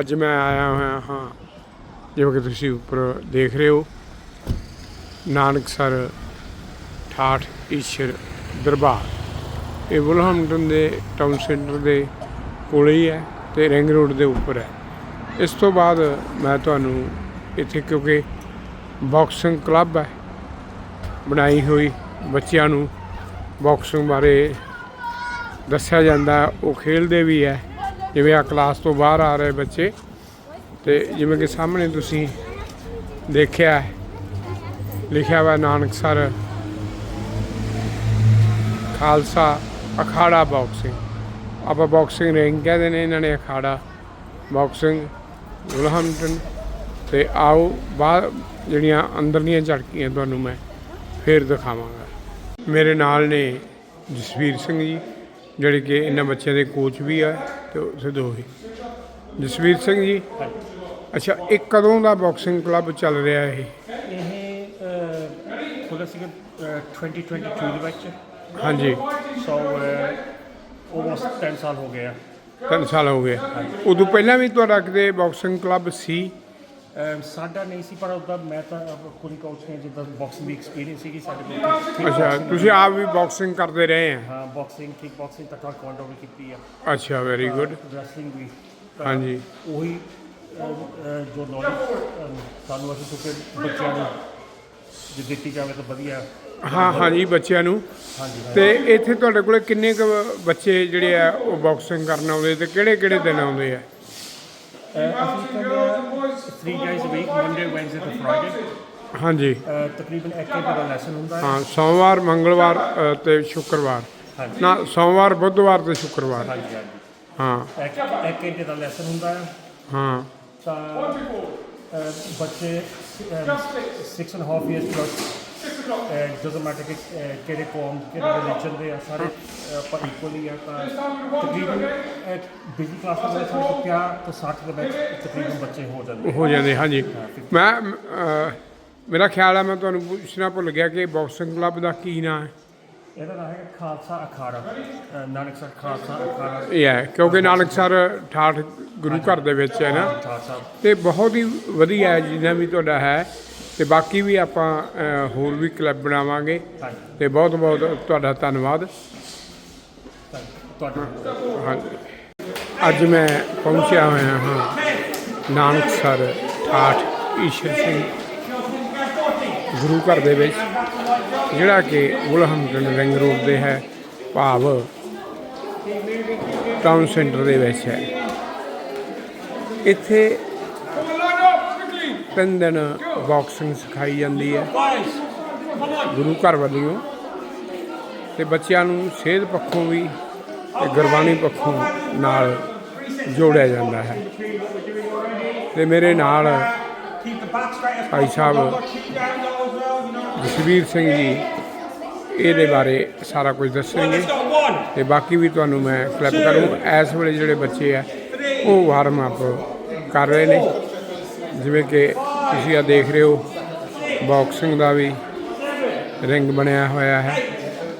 ਅੱਜ ਮੈਂ ਆਇਆ ਹੋਇਆ ਹਾਂ। ਜਿਵੇਂ ਕਿ ਤੁਸੀਂ ਉੱਪਰ ਦੇਖ ਰਹੇ ਹੋ ਨਾਨਕਸਰ ਠਾਠ ਈਸ਼ਰ ਦਰਬਾਰ। ਇਹ ਵੁਲਹਮਟਨ ਦੇ ਟਾਊਨ ਸੈਂਟਰ ਦੇ ਕੋਲੇ ਹੀ ਹੈ ਤੇ ਰਿੰਗ ਰੋਡ ਦੇ ਉੱਪਰ ਹੈ। ਇਸ ਤੋਂ ਬਾਅਦ ਮੈਂ ਤੁਹਾਨੂੰ ਇੱਥੇ ਕਿਉਂਕਿ ਬਾਕਸਿੰਗ ਕਲੱਬ ਹੈ, ਬਣਾਈ ਹੋਈ ਬੱਚਿਆਂ ਨੂੰ ਬਾਕਸਿੰਗ ਬਾਰੇ ਦੱਸਿਆ ਜਾਂਦਾ ਉਹ ਖੇਡਦੇ ਵੀ ਹੈ। ਜਿਵੇਂ ਆ ਕਲਾਸ ਤੋਂ ਬਾਹਰ ਆ ਰਹੇ ਬੱਚੇ। ਤੇ ਜਿਵੇਂ ਕਿ ਸਾਹਮਣੇ ਤੁਸੀਂ ਦੇਖਿਆ ਹੈ, ਲਿਖਿਆ ਹੋਇਆ ਨਾਨਕਸਰ ਖਾਲਸਾ ਅਖਾੜਾ ਬਾਕਸਿੰਗ ਆਪਾਂ ਬਾਕਸਿੰਗ ਰਿੰਗ ਕਹਿੰਦੇ ਨੇ ਇਹਨਾਂ ਨੇ ਅਖਾੜਾ ਬਾਕਸਿੰਗ ਗੁਲਹਮਟਨ ਤੇ ਆਓ ਬਾਹਰ ਜਿਹੜੀਆਂ ਅੰਦਰਲੀਆਂ ਝੜਕੀਆਂ ਤੁਹਾਨੂੰ ਮੈਂ ਫੇਰ ਦਿਖਾਵਾਂਗਾ। ਮੇਰੇ ਨਾਲ ਨੇ ਜਸਵੀਰ ਸਿੰਘ ਜੀ। ਜਿਹੜੇ ਕਿ ਇਹਨਾਂ ਬੱਚਿਆਂ ਦੇ ਕੋਚ ਵੀ ਆ ਤੇ ਦੋ ਹੀ ਜਸਵੀਰ ਸਿੰਘ ਜੀ ਅੱਛਾ ਇਹ ਕਦੋਂ ਦਾ ਬਾਕਸਿੰਗ ਕਲੱਬ ਚੱਲ ਰਿਹਾ ਇਹ? ਇਹ ਖੁੱਲ੍ਹਾ ਸੀਗਾ ਅਹ, 2022 ਦੇ ਵਿੱਚ। ਹਾਂਜੀ। ਸੋ ਆਲਮੋਸਟ 10 ਸਾਲ ਹੋ ਗਏ ਆ। ਸਾਲ ਹੋ ਗਏ। ਉਦੋਂ ਪਹਿਲਾਂ ਵੀ ਤੁਹਾਡਾ ਕਿਤੇ ਬਾਕਸਿੰਗ ਕਲੱਬ ਸੀ? ਸਾਡਾ ਨਹੀਂ ਸੀ ਪਰ ਉਹਦਾ ਮੈਂ ਤਾਂ ਕੁੜੀ ਕੋਚ ਨੇ ਜਿੱਦਾਂ ਬਾਕਸਿੰਗ ਦੀ ਐਕਸਪੀਰੀਅੰਸ ਸੀਗੀ ਸਾਡੇ ਕੋਲ। ਅੱਛਾ ਤੁਸੀਂ ਆਪ ਵੀ ਬਾਕਸਿੰਗ ਕਰਦੇ ਰਹੇ ਆ? ਹਾਂ ਬਾਕਸਿੰਗ ਕਿਕ ਬਾਕਸਿੰਗ ਤੱਕ ਕੌਂਡੋ ਵੀ ਕੀਤੀ ਆ। ਅੱਛਾ ਵੈਰੀ ਗੁੱਡ ਰੈਸਲਿੰਗ ਵੀ। ਹਾਂਜੀ। ਉਹੀ ਜੋ ਨੌਲੇਜ ਸਾਨੂੰ ਅਸੀਂ ਕਿਉਂਕਿ ਬੱਚਿਆਂ ਨੂੰ ਜੇ ਦਿੱਤੀ ਜਾਵੇ ਤਾਂ ਵਧੀਆ। ਹਾਂ ਹਾਂਜੀ ਬੱਚਿਆਂ ਨੂੰ। ਹਾਂਜੀ ਹਾਂ। ਤੇ ਇੱਥੇ ਤੁਹਾਡੇ ਕੋਲੇ ਕਿੰਨੇ ਕੁ ਬੱਚੇ ਜਿਹੜੇ ਆ ਉਹ ਬਾਕਸਿੰਗ ਕਰਨ ਆਉਂਦੇ ਤੇ ਕਿਹੜੇ ਕਿਹੜੇ ਦਿਨ ਆਉਂਦੇ ਆ? ਅਸੀਂ 3 ਡੇਜ਼ ਵੀਕ ਮੰਡੇ ਵੈਨਸਡੇ ਤੇ ਫਰਾਈਡੇ ਹਾਂਜੀ। ਤਕਰੀਬਨ ਇੱਕ ਘੰਟੇ ਦਾ ਲੈਸਨ ਹੁੰਦਾ ਹੈ ਹਾਂ ਸੋਮਵਾਰ ਮੰਗਲਵਾਰ ਅ, ਤੇ ਸ਼ੁੱਕਰਵਾਰ ਹਾਂਜੀ ਨਾ ਸੋਮਵਾਰ ਬੁੱਧਵਾਰ ਤੇ ਸ਼ੁੱਕਰਵਾਰ ਹਾਂਜੀ ਹਾਂਜੀ ਹਾਂ ਇੱਕ ਇੱਕ ਘੰਟੇ ਦਾ ਲੈਸਨ ਹੁੰਦਾ ਹੈ ਹਾਂ ਤਾਂ ਅਹ, ਬੱਚੇ 6 and half years plus doesn't matter ਕਿ ਅਹ, ਕਿਹੜੇ ਕੌਮ ਕਿਹੜੇ ਰਿਲੀਜਨ ਦੇ ਆ ਸਾਰੇ ਅਹ, ਆਪਾਂ ਇਕੁਅਲੀ ਆ ਤਾਂ ਤਕਰੀਬਨ ਬਿਜ਼ੀ ਕਲਾਸਾਂ ਦੇ ਵਿੱਚ ਸਾਨੂੰ 50 ਤੋਂ 60 ਦੇ ਵਿੱਚ ਤਕਰੀਬਨ ਬੱਚੇ ਹੋ ਜਾਂਦੇ ਹੋ ਜਾਂਦੇ ਹਾਂਜੀ। ਮੈਂ ਮੇਰਾ ਖਿਆਲ ਹੈ ਮੈਂ ਤੁਹਾਨੂੰ ਪੁੱਛਣਾ ਭੁੱਲ ਗਿਆ ਕਿ ਬਾਕਸਿੰਗ ਕਲੱਬ ਦਾ ਕੀ ਨਾਮ ਹੈ। ਇਹਦਾ ਨਾਮ ਹੈ ਖਾਲਸਾ ਅਖਾੜਾ। ਅਹ, ਨਾਨਕਸਰ ਖਾਲਸਾ ਅਖਾੜਾ। ਇਹ ਹੈ ਕਿਉਂਕਿ ਨਾਨਕਸਰ ਠਾਠ ਗੁਰੂ ਘਰ ਦੇ ਵਿੱਚ ਹੈ ਨਾ। ਤੇ ਬਹੁਤ ਹੀ ਵਧੀਆ ਹੈ ਜਿੰਨਾ ਵੀ ਤੁਹਾਡਾ ਹੈ। ਤੇ ਬਾਕੀ ਵੀ ਆਪਾਂ ਹੋਰ ਵੀ ਕਲੱਬ ਬਣਾਵਾਂਗੇ। ਤੇ ਬਹੁਤ ਬਹੁਤ ਤੁਹਾਡਾ ਧੰਨਵਾਦ। ਤੁਹਾਡਾ ਹਾਂਜੀ ਅੱਜ ਮੈਂ ਪਹੁੰਚਿਆ ਹੋਇਆ ਹਾਂ ਨਾਨਕਸਰ ਠਾਠ ਈਸ਼ਰ ਸਿੰਘ ਗੁਰੂ ਘਰ ਦੇ ਵਿੱਚ ਜਿਹੜਾ ਕਿ ਵੁਲਹਮਟਨ ਰਿੰਗ ਰੋਡ ਦੇ ਹੈ ਭਾਵ ਟਾਊਨ ਸੈਂਟਰ ਦੇ ਵਿੱਚ ਹੈ। ਇੱਥੇ ਤਿੰਨ ਦਿਨ ਬਾਕਸਿੰਗ ਸਿਖਾਈ ਜਾਂਦੀ ਹੈ। ਗੁਰੂ ਘਰ ਵੱਲੋਂ ਤੇ ਬੱਚਿਆਂ ਨੂੰ ਸਿਹਤ ਪੱਖੋਂ ਵੀ ਤੇ ਗੁਰਬਾਣੀ ਪੱਖੋਂ ਨਾਲ ਜੋੜਿਆ ਜਾਂਦਾ ਹੈ। ਤੇ ਮੇਰੇ ਨਾਲ ਭਾਈ ਸਾਹਿਬ ਜਸਵੀਰ ਸਿੰਘ ਜੀ, ਇਹਦੇ ਬਾਰੇ ਸਾਰਾ ਕੁਝ ਦੱਸਣਗੇ। ਤੇ ਬਾਕੀ ਵੀ ਤੁਹਾਨੂੰ ਮੈਂ ਕਲਿੱਪ ਕਰੂੰ। ਇਸ ਵੇਲੇ ਜਿਹੜੇ ਬੱਚੇ ਆ, ਉਹ ਵਾਰਮ ਅਪ ਕਰ ਰਹੇ ਨੇ। ਜਿਵੇਂ ਕਿ ਤੁਸੀਂ ਆ ਦੇਖ ਰਹੇ ਹੋ ਬਾਕਸਿੰਗ ਦਾ ਵੀ ਰਿੰਗ ਬਣਿਆ ਹੋਇਆ ਹੈ।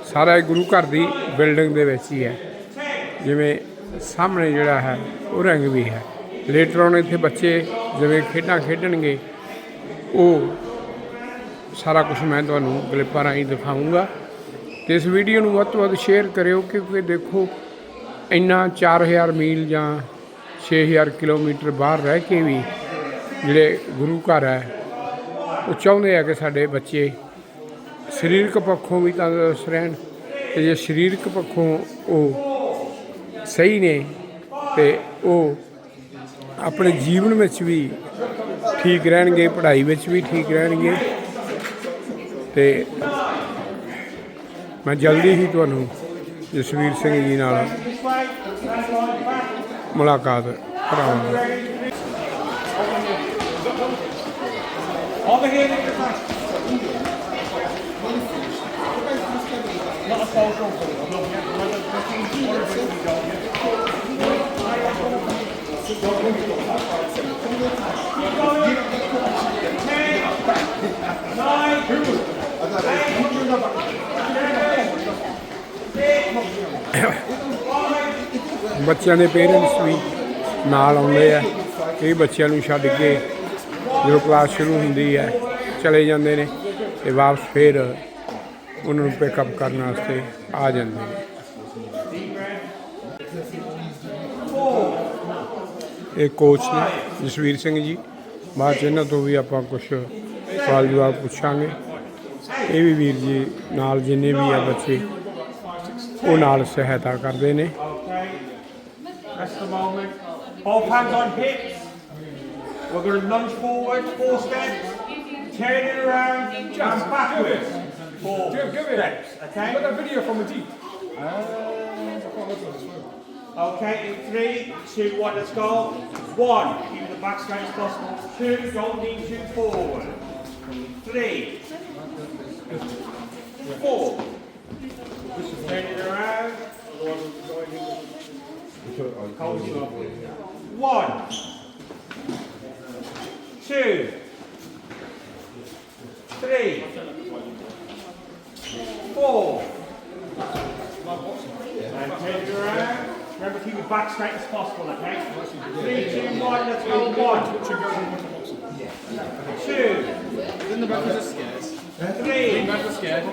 ਸਾਰਾ ਗੁਰੂ ਘਰ ਦੀ ਬਿਲਡਿੰਗ ਦੇ ਵਿੱਚ ਹੀ ਹੈ। ਜਿਵੇਂ ਸਾਹਮਣੇ ਜਿਹੜਾ ਹੈ, ਉਹ ਰੰਗ ਵੀ ਹੈ। ਲੇਟਰ ਔਨ ਇੱਥੇ ਬੱਚੇ ਜਿਵੇਂ ਖੇਡਾਂ ਖੇਡਣਗੇ, ਉਹ ਸਾਰਾ ਕੁਝ ਮੈਂ ਤੁਹਾਨੂੰ ਕਲਿੱਪਾਂ ਰਾਹੀਂ ਦਿਖਾਊਂਗਾ। ਤੇ ਇਸ ਵੀਡੀਓ ਨੂੰ ਵੱਧ ਤੋਂ ਵੱਧ ਸ਼ੇਅਰ ਕਰਿਓ, ਕਿਉਂਕਿ ਦੇਖੋ, ਇੰਨਾ 4000 ਮੀਲ ਜਾਂ 6000 ਕਿਲੋਮੀਟਰ ਬਾਹਰ ਰਹਿ ਕੇ ਵੀ ਜਿਹੜੇ ਗੁਰੂ ਘਰ ਹੈ, ਉਹ ਚਾਹੁੰਦੇ ਆ ਕਿ ਸਾਡੇ ਬੱਚੇ ਸਰੀਰਕ ਪੱਖੋਂ ਵੀ ਤੰਦਰੁਸਤ ਰਹਿਣ ਤੇ ਜੇ ਸਰੀਰਕ ਪੱਖੋਂ ਉਹ ਸਹੀ ਨੇ ਤੇ ਉਹ ਆਪਣੇ ਜੀਵਨ ਵਿੱਚ ਵੀ ਠੀਕ ਰਹਿਣਗੇ, ਪੜ੍ਹਾਈ ਵਿੱਚ ਵੀ ਠੀਕ ਰਹਿਣਗੇ ਤੇ ਮੈਂ ਜਲਦੀ ਹੀ ਤੁਹਾਨੂੰ ਜਸਵੀਰ ਸਿੰਘ ਜੀ ਨਾਲ ਮੁਲਾਕਾਤ ਕਰਾਵਾਂਗਾ Over here, Not a false open. No, yeah, like a 15 ਬੱਚਿਆਂ ਦੇ ਪੇਰੈਂਟਸ ਵੀ ਨਾਲ ਆਉਂਦੇ ਆ ਕਈ ਬੱਚਿਆਂ ਨੂੰ ਛੱਡ ਕੇ ਜਦੋਂ ਕਲਾਸ ਸ਼ੁਰੂ ਹੁੰਦੀ ਹੈ, ਚਲੇ ਜਾਂਦੇ ਨੇ ਤੇ ਵਾਪਸ ਫਿਰ ਉਹਨਾਂ ਨੂੰ ਪਿਕਅਪ ਕਰਨ ਵਾਸਤੇ ਆ ਜਾਂਦੇ ਨੇ ਇਹ ਕੋਚ ਨੇ ਜਸਵੀਰ ਸਿੰਘ ਜੀ ਬਾਅਦ 'ਚ ਇਹਨਾਂ ਤੋਂ ਵੀ ਆਪਾਂ ਕੁਝ ਸਵਾਲ ਜਵਾਬ ਪੁੱਛਾਂਗੇ ਇਹ ਵੀ ਵੀਰ ਜੀ ਨਾਲ ਜਿੰਨੇ ਵੀ ਆ ਬੱਚੇ, ਉਹ ਨਾਲ ਸਹਾਇਤਾ ਕਰਦੇ ਨੇ Okay. The moment. Both hands on hips. We're going to lunge forward, four steps. Turn it around and backwards. Four steps. Okay? Got that video from the Jeep. Ah. Okay, in three, two, one, let's go. One, keep the back straight as possible. Two, don't lean too forward. Three. Four. Turn it around. Hold you up. One two, three, four. And take your around. Remember, keep your back straight as possible, okay? Three, two, one, let's go. One. Two. Then the back is scared. Three. The back is scared.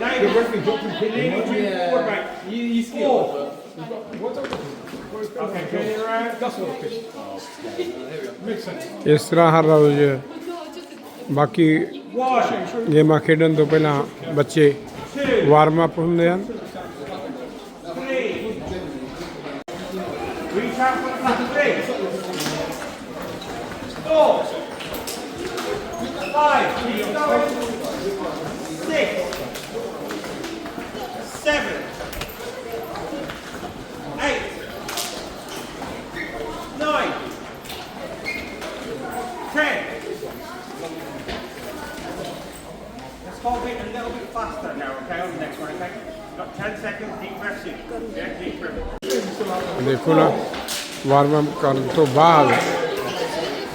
Now you're. Four. ਇਸ ਤਰ੍ਹਾਂ ਹਰ ਰੋਜ਼ ਬਾਕੀ ਗੇਮਾਂ ਖੇਡਣ ਤੋਂ ਪਹਿਲਾਂ ਬੱਚੇ warm up ਹੁੰਦੇ ਹਨ. Five. Six. Seven. Faster now, okay, on the next one, okay? Got 10 seconds, deep breaths in. Yeah, deep breath. ਦੇਖੋ ਨਾ ਵਾਰਮ ਅਪ ਕਰਨ ਤੋਂ ਬਾਅਦ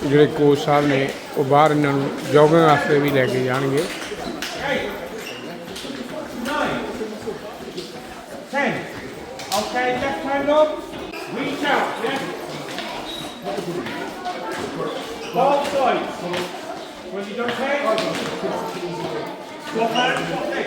ਜਿਹੜੇ ਕੋਚ ਸਾਹਿਬ ਨੇ ਉਹ ਬਾਹਰ ਇਹਨਾਂ ਨੂੰ ਜੋਗਿੰਗ ਵਾਸਤੇ ਵੀ ਲੈ ਕੇ ਜਾਣਗੇ Nine. Ten. Okay, left hand up. Reach out, yeah? Both sides. When you don't take,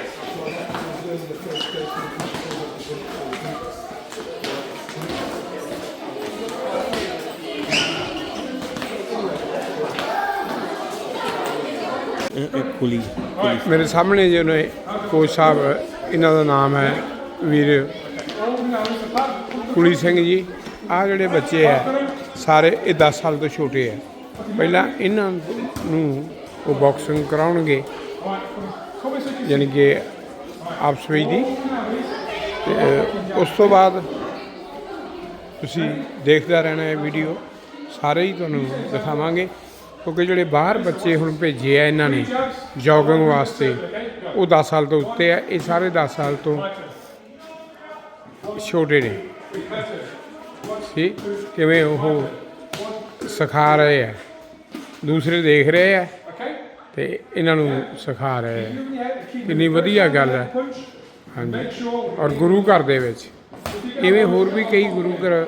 ਮੇਰੇ ਸਾਹਮਣੇ ਜਿਹੜੇ ਕੋਚ ਸਾਹਿਬ ਇਹਨਾਂ ਦਾ ਨਾਮ ਹੈ ਵੀਰ ਕੁਲੀ ਸਿੰਘ ਜੀ। ਆ ਜਿਹੜੇ ਬੱਚੇ ਆ ਸਾਰੇ ਇਹ 10 ਸਾਲ ਤੋਂ ਛੋਟੇ ਆ ਪਹਿਲਾਂ ਇਹਨਾਂ ਨੂੰ ਉਹ ਬਾਕਸਿੰਗ ਕਰਾਉਣਗੇ। ਯਾਨੀ ਕਿ ਆਪਸ ਵਿੱਚ ਦੀ। ਤੇ ਉਸ ਤੋਂ ਬਾਅਦ ਤੁਸੀਂ ਦੇਖਦਾ ਰਹਿਣਾ ਹੈ ਵੀਡੀਓ। ਸਾਰੇ ਹੀ ਤੁਹਾਨੂੰ ਦਿਖਾਵਾਂਗੇ। ਕਿਉਂਕਿ ਜਿਹੜੇ ਬਾਹਰ ਬੱਚੇ ਹੁਣ ਭੇਜੇ ਆ ਇਹਨਾਂ ਨੇ ਜੋਗਿੰਗ ਵਾਸਤੇ, ਉਹ 10 ਸਾਲ ਤੋਂ ਉੱਤੇ ਆ। ਇਹ ਸਾਰੇ 10 ਸਾਲ ਤੋਂ ਛੋਟੇ ਨੇ। ਸੀ ਕਿਵੇਂ ਉਹ ਸਿਖਾ ਰਹੇ ਆ। ਦੂਸਰੇ ਦੇਖ ਰਹੇ ਆ। ਤੇ ਇਹਨਾਂ ਨੂੰ ਸਿਖਾ ਰਹੇ ਹੈ ਕਿੰਨੀ ਵਧੀਆ ਗੱਲ ਹੈ। ਹਾਂਜੀ। ਔਰ ਗੁਰੂ ਘਰ ਦੇ ਵਿੱਚ। ਇਵੇਂ ਹੋਰ ਵੀ ਕਈ ਗੁਰੂ ਘਰ,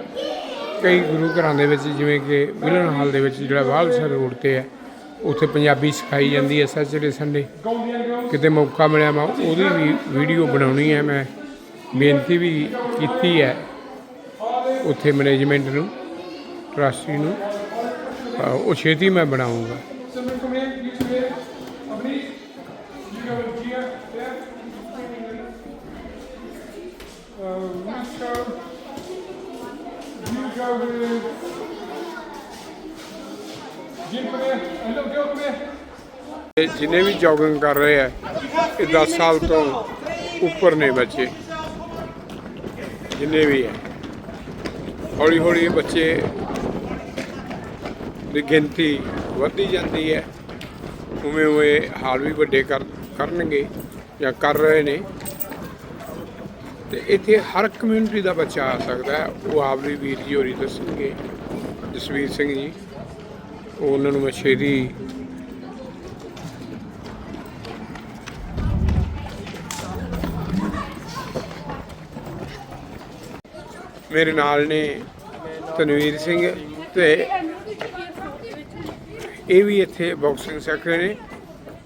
ਕਈ ਗੁਰੂ ਘਰਾਂ ਦੇ ਵਿੱਚ, ਜਿਵੇਂ ਕਿ ਮਿਲਨ ਹਾਲ ਦੇ ਵਿੱਚ ਜਿਹੜਾ ਵਾਲਸਰ ਰੋਡ ਤੇ ਹੈ, ਉੱਥੇ ਪੰਜਾਬੀ ਸਿਖਾਈ ਜਾਂਦੀ ਹੈ ਸੈਚਰਡੇ ਸੰਡੇ ਕਿਤੇ ਮੌਕਾ ਮਿਲਿਆ, ਮੈਂ ਉਹਦੀ ਵੀ ਵੀਡੀਓ ਬਣਾਉਣੀ ਹੈ। ਮੈਂ ਬੇਨਤੀ ਵੀ ਕੀਤੀ ਹੈ ਉੱਥੇ ਮੈਨੇਜਮੈਂਟ ਨੂੰ ਟਰਸਟੀ ਨੂੰ। ਉਹ ਛੇਤੀ ਮੈਂ ਬਣਾਉਂਗਾ में बीच में अपनी जगह रखिए ਜਿਨੇ ਵੀ ਜੋਗਿੰਗ ਕਰ ਰਹੇ ਆ ਇਹ 10 ਸਾਲ ਤੋਂ ਉੱਪਰ ਨੇ ਬੱਚੇ ਜਿੰਨੇ ਵੀ ਹੈ ਹੌਲੀ ਹੌਲੀ ਬੱਚੇ ਦੀ ਗਿਣਤੀ ਵੱਧਦੀ ਜਾਂਦੀ ਹੈ ਉਵੇਂ ਉਵੇਂ ਹਾਲ ਵੀ ਵੱਡੇ ਕਰ ਕਰਨਗੇ ਜਾਂ ਕਰ ਰਹੇ ਨੇ। ਤੇ ਇੱਥੇ ਹਰ ਕਮਿਊਨਿਟੀ ਦਾ ਬੱਚਾ ਆ ਸਕਦਾ ਹੈ। ਉਹ ਆਪ ਵੀ ਵੀਰ ਜੀ ਹੋਰੀ ਦੱਸਣਗੇ। ਜਸਵੀਰ ਸਿੰਘ ਜੀ, ਉਹ ਉਹਨਾਂ ਨੂੰ ਮੈਂ ਮੇਰੇ ਨਾਲ ਨੇ ਤਨਵੀਰ ਸਿੰਘ ਤੇ ਇਹ ਵੀ ਇੱਥੇ ਬਾਕਸਿੰਗ ਸਿੱਖ ਰਹੇ ਨੇ।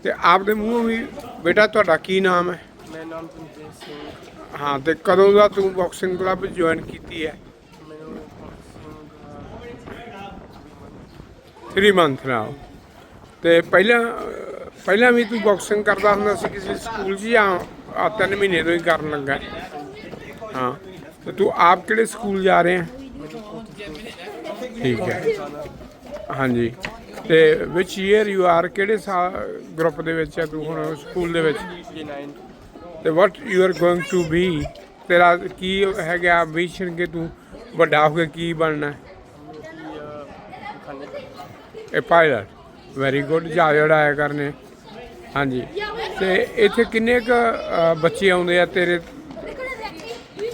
ਤੇ ਆਪਦੇ ਮੂੰਹੋਂ ਵੀ ਬੇਟਾ ਤੁਹਾਡਾ ਕੀ ਨਾਮ ਹੈ? ਮੇਰਾ ਨਾਮ ਜਨਤੇਜ ਸਿੰਘ ਹਾਂ। ਤੇ ਕਦੋਂ ਦਾ ਤੂੰ ਬਾਕਸਿੰਗ ਕਲੱਬ ਜੁਆਇਨ ਕੀਤੀ ਹੈ? ਮੈਨੂੰ ਬਾਕਸਿੰਗ 3 ਮੰਥ ਨਾਲ ਤੇ ਪਹਿਲਾਂ ਪਹਿਲਾਂ ਵੀ ਤੂੰ ਬਾਕਸਿੰਗ ਕਰਦਾ ਹੁੰਦਾ ਸੀ ਕਿਸੇ ਸਕੂਲ 'ਚ ਜਾਂ ਆ ਤਿੰਨ ਮਹੀਨੇ ਤੋਂ ਹੀ ਕਰਨ ਲੱਗਾ? ਹਾਂ ਤੇ ਤੂੰ ਆਪ ਕਿਹੜੇ ਸਕੂਲ ਜਾ ਰਹੇ ਹੈ? ਠੀਕ ਹੈ। ਹਾਂਜੀ। ਤੇ ਵਿਚ ਈਅਰ ਯੂ ਆਰ ਕਿਹੜੇ ਗਰੁੱਪ ਦੇ ਵਿੱਚ ਹੈ ਤੂੰ ਹੁਣ ਸਕੂਲ ਦੇ ਵਿੱਚ? ਜੀ 9 ਤੇ what you are going to be ਤੇਰਾ ਕੀ ਹੈਗਾ ਵਿਸ਼ਨ ਕਿ ਤੂੰ ਵੱਡਾ ਹੋ ਕੇ ਕੀ ਬਣਨਾ? ਹੈ ਇਹ ਪਾਇਲਟ ਵੈਰੀ ਗੁੱਡ ਜਾ ਆਇਆ ਕਰਨੇ। ਹਾਂਜੀ। ਤੇ ਇੱਥੇ ਕਿੰਨੇ ਕ ਬੱਚੇ ਆਉਂਦੇ ਆ ਤੇਰੇ?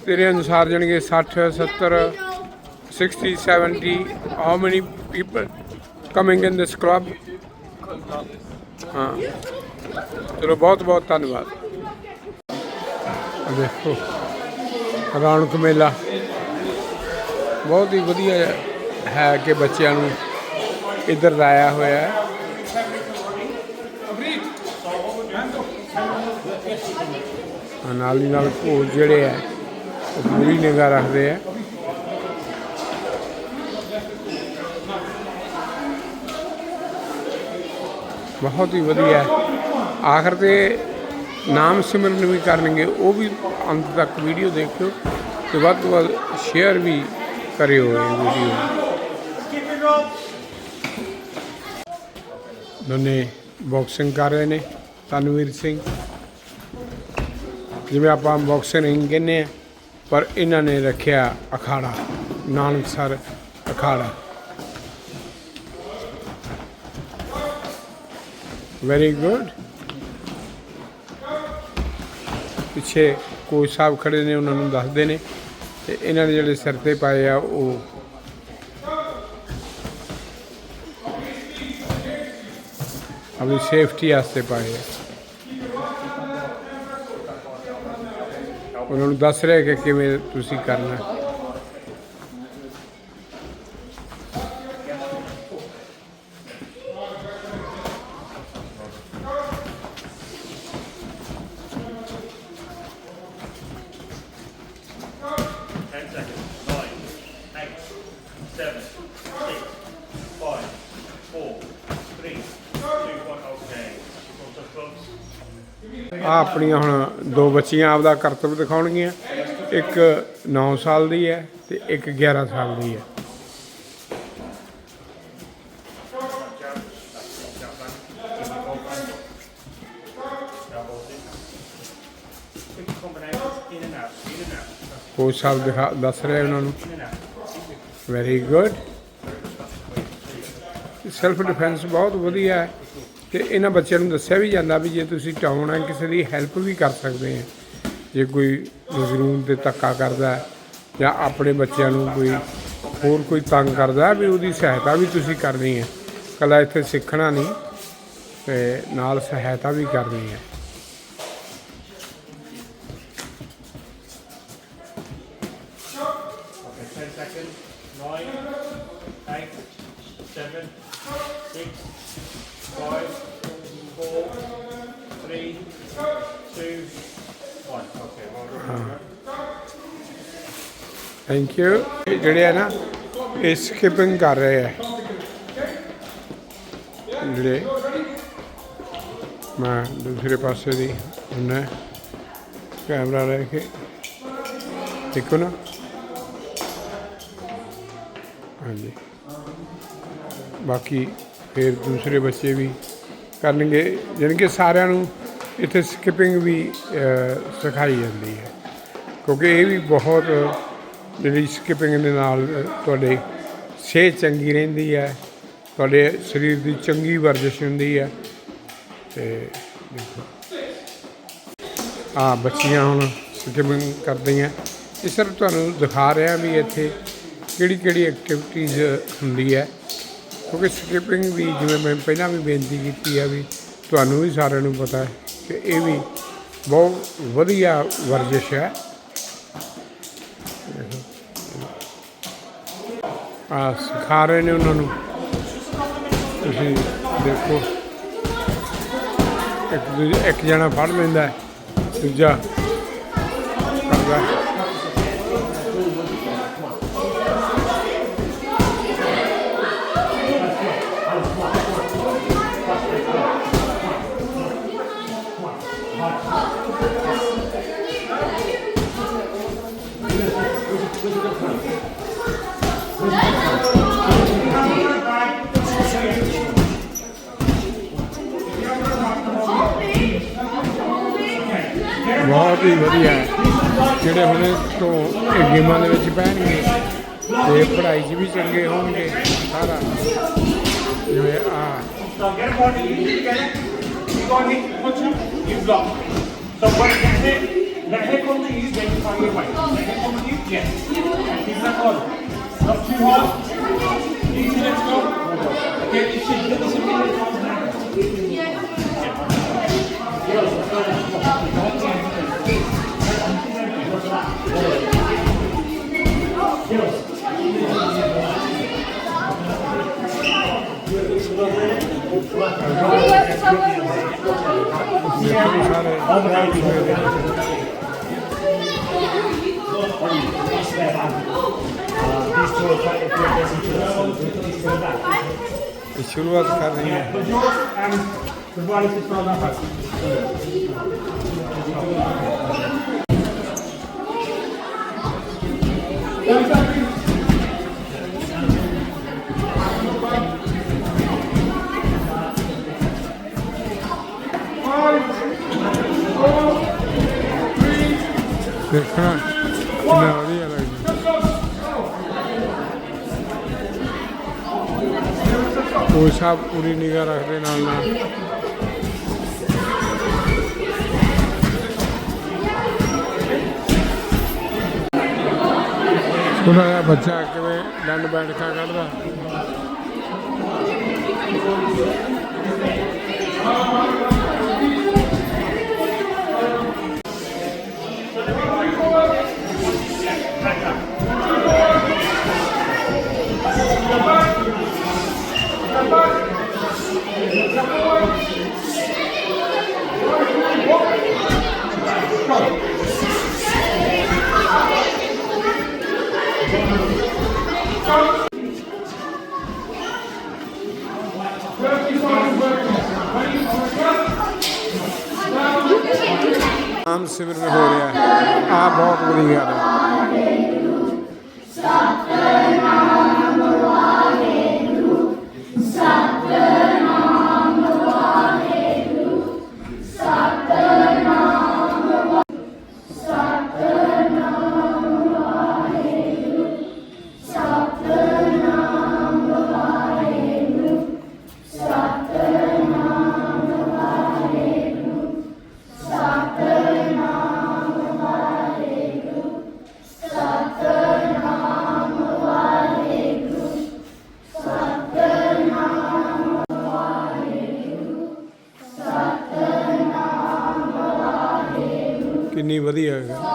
ਤੇਰੇ ਅਨੁਸਾਰ ਜਾਣਗੇ 60 70 60 70 how many people coming in this club ਹਾਂ ਚਲੋ ਬਹੁਤ ਬਹੁਤ ਧੰਨਵਾਦ ਦੇਖੋ ਰੌਣਕ ਮੇਲਾ ਬਹੁਤ ਹੀ ਵਧੀਆ ਹੈ ਕਿ ਬੱਚਿਆਂ ਨੂੰ ਇੱਧਰ ਲਾਇਆ ਹੋਇਆ ਹੈ ਨਾਲ ਹੀ ਨਾਲ ਕੋਚ ਜਿਹੜੇ ਆ ਉਹ ਪੂਰੀ ਨਿਗਾਹ ਰੱਖਦੇ ਆ ਬਹੁਤ ਹੀ ਵਧੀਆ ਆਖਰ ਤੇ ਨਾਮ ਸਿਮਰਨ ਵੀ ਕਰਨਗੇ, ਉਹ ਵੀ ਅੰਤ ਤੱਕ ਵੀਡੀਓ ਦੇਖਿਓ ਤੇ ਵੱਧ ਤੋਂ ਵੱਧ ਸ਼ੇਅਰ ਵੀ ਕਰਿਓ ਇਹ ਵੀਡੀਓ। ਦੋਨੇ ਬਾਕਸਿੰਗ ਕਰ ਰਹੇ ਨੇ ਤਨਵੀਰ ਸਿੰਘ। ਜਿਵੇਂ ਆਪਾਂ ਬਾਕਸਿੰਗ ਕਹਿੰਦੇ ਆ ਪਰ ਇਹਨਾਂ ਨੇ ਰੱਖਿਆ ਅਖਾੜਾ, ਨਾਨਕਸਰ ਅਖਾੜਾ। ਵੈਰੀ ਗੁੱਡ ਪਿੱਛੇ ਕੋਚ ਸਾਹਿਬ ਖੜੇ ਨੇ, ਉਹਨਾਂ ਨੂੰ ਦੱਸਦੇ ਨੇ ਤੇ ਇਹਨਾਂ ਨੇ ਜਿਹੜੇ ਸਿਰ ਤੇ ਪਾਏ ਆ, ਉਹ ਆਪਣੀ ਸੇਫਟੀ ਵਾਸਤੇ ਪਾਏ ਆ। ਉਹਨਾਂ ਨੂੰ ਦੱਸ ਰਿਹਾ ਕਿ ਕਿਵੇਂ ਤੁਸੀਂ ਕਰਨਾ Ten seconds. Nine, eight, seven, six, five, four, three, two, one. Okay. Contact close. ਆ ਆਪਣੀਆਂ ਹੁਣ ਦੋ ਬੱਚੀਆਂ ਆਪਦਾ ਕਰਤੱਵ ਦਿਖਾਉਣਗੀਆਂ। ਇੱਕ 9 ਸਾਲ ਦੀ ਹੈ ਤੇ ਇੱਕ 11 ਸਾਲ ਦੀ ਹੈ। Quick combinations. ਕੋਚ ਸਾਹਿਬ ਦਿਖਾ ਦੱਸ ਰਹੇ ਉਹਨਾਂ ਨੂੰ। ਵੈਰੀ ਗੁੱਡ ਸੈਲਫ ਡਿਫੈਂਸ ਬਹੁਤ ਵਧੀਆ ਹੈ। ਤੇ ਇਹਨਾਂ ਬੱਚਿਆਂ ਨੂੰ ਦੱਸਿਆ ਵੀ ਜਾਂਦਾ ਵੀ ਜੇ ਤੁਸੀਂ ਚਾਹੋ ਨਾ ਕਿਸੇ ਦੀ ਹੈਲਪ ਵੀ ਕਰ ਸਕਦੇ ਆ। ਜੇ ਕੋਈ ਜ਼ਰੂਰ ਤੇ ਧੱਕਾ ਕਰਦਾ ਜਾਂ ਆਪਣੇ ਬੱਚਿਆਂ ਨੂੰ ਕੋਈ ਹੋਰ ਕੋਈ ਤੰਗ ਕਰਦਾ ਵੀ ਉਹਦੀ ਸਹਾਇਤਾ ਵੀ ਤੁਸੀਂ ਕਰਨੀ ਹੈ। ਕੱਲਾ ਇੱਥੇ ਸਿੱਖਣਾ ਨਹੀਂ ਤੇ ਨਾਲ ਸਹਾਇਤਾ ਵੀ ਕਰਨੀ ਹੈ। Six, five, four, three, two, one. Okay. Well done. Thank you ਜਿਹੜੇ ਆ ਨਾ ਇਹ ਸਕਿਪਿੰਗ ਕਰ ਰਹੇ ਆ ਜਿਹੜੇ ਮੈਂ ਦੂਸਰੇ ਪਾਸੇ ਦੀ ਹੁੰਨਾ ਕੈਮਰਾ ਲੈ ਕੇ ਦੇਖੋ ਨਾ ਹਾਂਜੀ ਬਾਕੀ ਫਿਰ ਦੂਸਰੇ ਬੱਚੇ ਵੀ ਕਰਨਗੇ, ਜਾਣੀ ਕਿ ਸਾਰਿਆਂ ਨੂੰ ਇੱਥੇ ਸਕਿਪਿੰਗ ਵੀ ਸਿਖਾਈ ਜਾਂਦੀ ਹੈ। ਕਿਉਂਕਿ ਇਹ ਵੀ ਬਹੁਤ, ਜਿਹੜੀ ਸਕਿਪਿੰਗ ਦੇ ਨਾਲ ਤੁਹਾਡੇ ਸਿਹਤ ਚੰਗੀ ਰਹਿੰਦੀ ਹੈ, ਤੁਹਾਡੇ ਸਰੀਰ ਦੀ ਚੰਗੀ ਵਰਜਿਸ਼ ਹੁੰਦੀ ਹੈ। ਤੇ ਦੇਖੋ। ਆ ਬੱਚੀਆਂ ਹੁਣ ਸਕਿਪਿੰਗ ਕਰਦੀਆਂ। ਇਹ ਸਿਰਫ ਤੁਹਾਨੂੰ ਦਿਖਾ ਰਿਹਾ ਵੀ ਇੱਥੇ ਕਿਹੜੀ ਕਿਹੜੀ ਐਕਟੀਵਿਟੀਜ਼ ਹੁੰਦੀ ਹੈ। ਕਿਉਂਕਿ ਸਕਿਪਿੰਗ ਵੀ ਜਿਵੇਂ ਮੈਂ ਪਹਿਲਾਂ ਵੀ ਬੇਨਤੀ ਕੀਤੀ ਹੈ ਵੀ ਤੁਹਾਨੂੰ ਵੀ ਸਾਰਿਆਂ ਨੂੰ ਪਤਾ ਹੈ ਕਿ ਇਹ ਵੀ ਬਹੁਤ ਵਧੀਆ ਵਰਜਿਸ਼ ਹੈ। ਆ ਸਿਖਾ ਰਹੇ ਨੇ ਉਹਨਾਂ ਨੂੰ। ਤੁਸੀਂ ਦੇਖੋ। ਇੱਕ ਦੂਜੇ ਇੱਕ ਜਣਾ ਫੜ ਲੈਂਦਾ ਦੂਜਾ। ਕਰਦਾ ਬਹੁਤ ਹੀ ਵਧੀਆ ਹੈ ਜਿਹੜੇ ਹੁਣ ਤੋਂ ਇਹ ਗੇਮਾਂ ਦੇ ਵਿੱਚ ਪੈਣਗੇ ਤੇ ਪੜ੍ਹਾਈ 'ਚ ਵੀ ਚੰਗੇ ਹੋਣਗੇ ਸਾਰਾ ਜਿਵੇਂ ਆ So get a body, you get it. You got it, put you, you block. So what let it, let it come to you, then you find your way. Let it come to you, yes. And keep that on. Not too hard. Easy, let's go. Okay, you should get this in the ਦੇਖੋ ਸਾਰੇ ਇਹ ਸ਼ੁਰੂਆਤ ਕਰ ਦੇਖਣਾ ਕਿੰਨਾ ਵਧੀਆ ਲੱਗਦਾ ਉਹ ਸਭ ਪੂਰੀ ਨਿਗਾਹ ਰੱਖਦੇ ਨਾਲ ਨਾਲ। ਉਹਨਾਂ ਦਾ ਬੱਚਾ ਕਿਵੇਂ ਡੰਡ ਬੈਠਕਾ ਕੱਢਦਾ? ਆ ਕਿੰਨੀ ਵਧੀਆ ਹੈ